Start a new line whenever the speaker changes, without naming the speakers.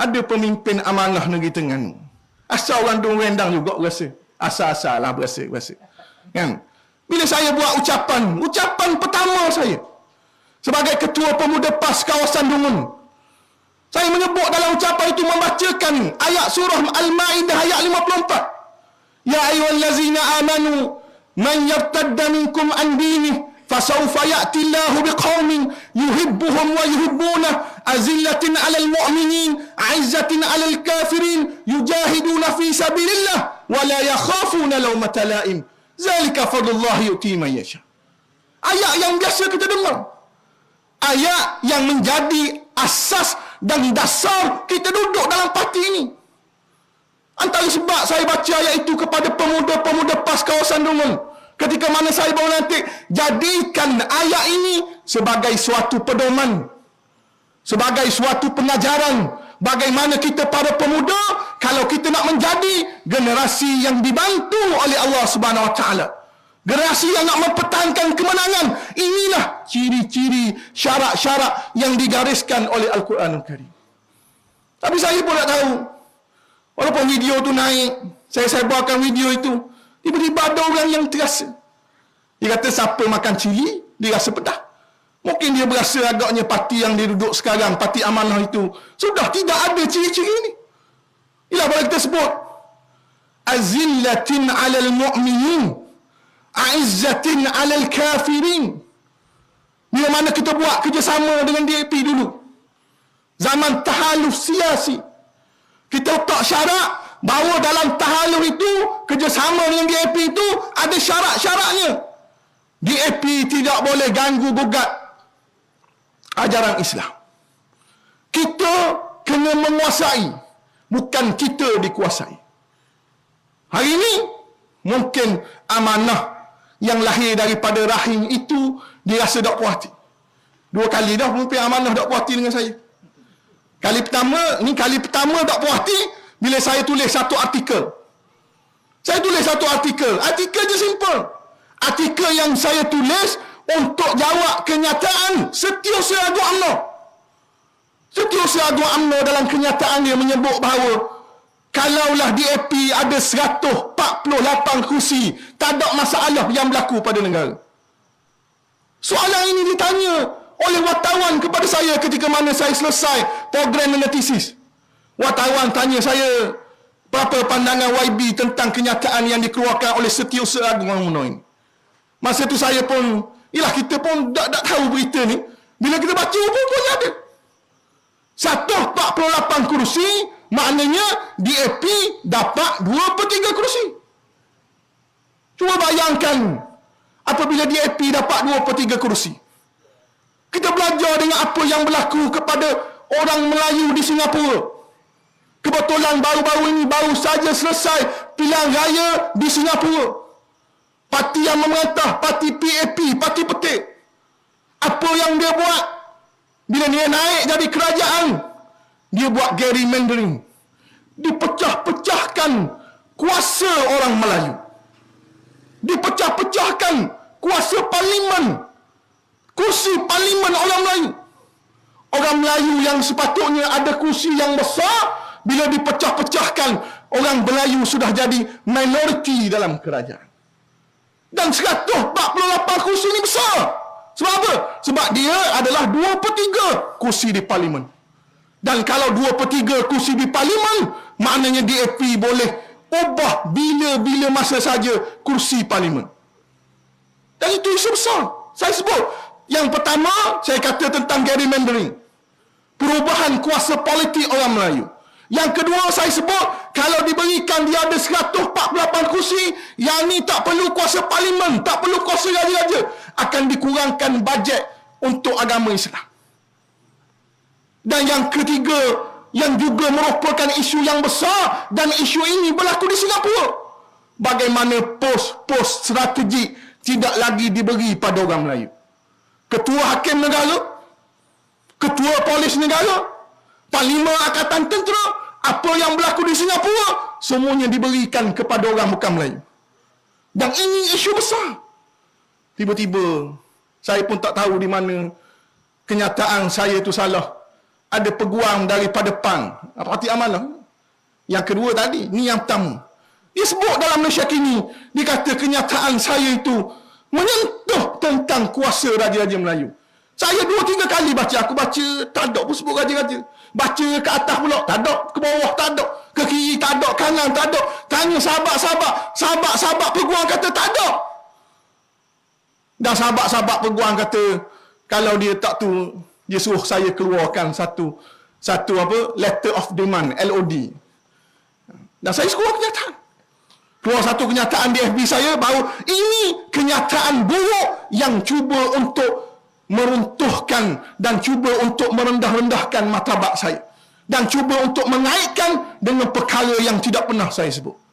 Ada pemimpin amanah negeri Terengganu. Asal orang dong rendang juga rasa. Asal-asal lah berasa, berasa. Kan? Bila saya buat ucapan, ucapan pertama saya sebagai ketua pemuda PAS kawasan Dungun. Saya menyebut dalam ucapan itu membacakan ayat surah Al-Maidah ayat 54. Ya ayyuhallazina amanu man yartadda minkum an dinih fasawfa ya'ti Allahu biqaumin yuhibbuhum wa yuhibbunah azillatin 'alal mu'minin 'izzatin 'alal kafirin yujahiduna fi sabilillah wa la yakhafuna lawmata la'im zalika fadlullahi yuti man yasha ayat yang biasa kita dengar. Ayat yang menjadi asas dan dasar kita duduk dalam parti ini. Antara sebab saya baca ayat itu kepada pemuda-pemuda pas kawasan dungun Ketika mana saya bawa nanti jadikan ayat ini sebagai suatu pedoman. Sebagai suatu pengajaran. Bagaimana kita para pemuda kalau kita nak menjadi generasi yang dibantu oleh Allah Subhanahu Wa Taala. Generasi yang nak mempertahankan kemenangan. Inilah ciri-ciri syarat-syarat yang digariskan oleh Al-Quran Al-Karim. Tapi saya pun tak tahu. Walaupun video tu naik, saya sebarkan video itu. Tiba-tiba ada orang yang terasa. Dia kata siapa makan cili, dia rasa pedah. Mungkin dia berasa agaknya parti yang dia duduk sekarang, parti amanah itu, sudah tidak ada ciri-ciri ini. Inilah boleh kita sebut. Azillatin alal mu'minin. Aizzatin alal kafirin. Bila mana kita buat kerjasama dengan DAP dulu. Zaman tahaluf siasi. Kita letak syarat bahawa dalam tahaluf itu kerjasama dengan DAP itu ada syarat-syaratnya. DAP tidak boleh ganggu gugat ajaran Islam. Kita kena menguasai, bukan kita dikuasai. Hari ini mungkin amanah yang lahir daripada rahim itu dirasa tak puas. Dua kali dah mungkin amanah tak puas dengan saya. Kali pertama, ni kali pertama tak puas hati, bila saya tulis satu artikel. Saya tulis satu artikel. Artikel je simple. Artikel yang saya tulis untuk jawab kenyataan setiausaha Agung UMNO. Setiausaha Agung UMNO dalam kenyataan dia menyebut bahawa kalaulah DAP ada 148 kursi, tak ada masalah yang berlaku pada negara. Soalan ini ditanya oleh wartawan kepada saya ketika mana saya selesai program analisis. Wartawan tanya saya berapa pandangan YB tentang kenyataan yang dikeluarkan oleh Setiausaha Agung UMNO ini. Masa tu saya pun, ialah kita pun tak, tak tahu berita ni. Bila kita baca pun pun ada. 148 kursi, maknanya DAP dapat 2 per 3 kursi. Cuba bayangkan apabila DAP dapat 2 per 3 kursi. Kita belajar dengan apa yang berlaku kepada orang Melayu di Singapura. Kebetulan baru-baru ini baru saja selesai pilihan raya di Singapura. Parti yang memerintah, parti PAP, parti petik. Apa yang dia buat? Bila dia naik jadi kerajaan, dia buat gerrymandering. Dipecah-pecahkan kuasa orang Melayu. Dipecah-pecahkan kuasa parlimen. Kursi parlimen orang Melayu. Orang Melayu yang sepatutnya ada kursi yang besar, bila dipecah-pecahkan orang Melayu sudah jadi minoriti dalam kerajaan. Dan 148 kursi ini besar. Sebab apa? Sebab dia adalah 2 per 3 kursi di parlimen. Dan kalau 2 per 3 kursi di parlimen, maknanya DAP boleh ubah bila-bila masa saja kursi parlimen. Dan itu isu besar. Saya sebut. Yang pertama, saya kata tentang gerrymandering. Perubahan kuasa politik orang Melayu. Yang kedua saya sebut kalau diberikan dia ada 148 kursi, yang ni tak perlu kuasa parlimen, tak perlu kuasa raja-raja, akan dikurangkan bajet untuk agama Islam. Dan yang ketiga yang juga merupakan isu yang besar dan isu ini berlaku di Singapura. Bagaimana pos-pos strategik tidak lagi diberi pada orang Melayu. Ketua Hakim Negara, Ketua Polis Negara, Panglima Angkatan Tentera, apa yang berlaku di Singapura semuanya diberikan kepada orang bukan Melayu. Dan ini isu besar. Tiba-tiba saya pun tak tahu di mana kenyataan saya itu salah. ada peguam daripada PAN. Parti Amanah. Yang kedua tadi, ni yang pertama. Dia sebut dalam Malaysia kini, dia kata kenyataan saya itu menyentuh tentang kuasa Raja-Raja Melayu. Saya dua tiga kali baca, aku baca, tak ada pun sebut Raja-Raja. Baca ke atas pula, tak ada. Ke bawah, tak ada. Ke kiri, tak ada. Kanan, tak ada. Tanya sahabat-sahabat. Sahabat-sahabat peguam kata, tak ada. Dan sahabat-sahabat peguam kata, kalau dia tak tu, dia suruh saya keluarkan satu satu apa letter of demand LOD dan saya suruh kenyataan keluar satu kenyataan di FB saya baru ini kenyataan buruk yang cuba untuk meruntuhkan dan cuba untuk merendah-rendahkan martabat saya. Dan cuba untuk mengaitkan dengan perkara yang tidak pernah saya sebut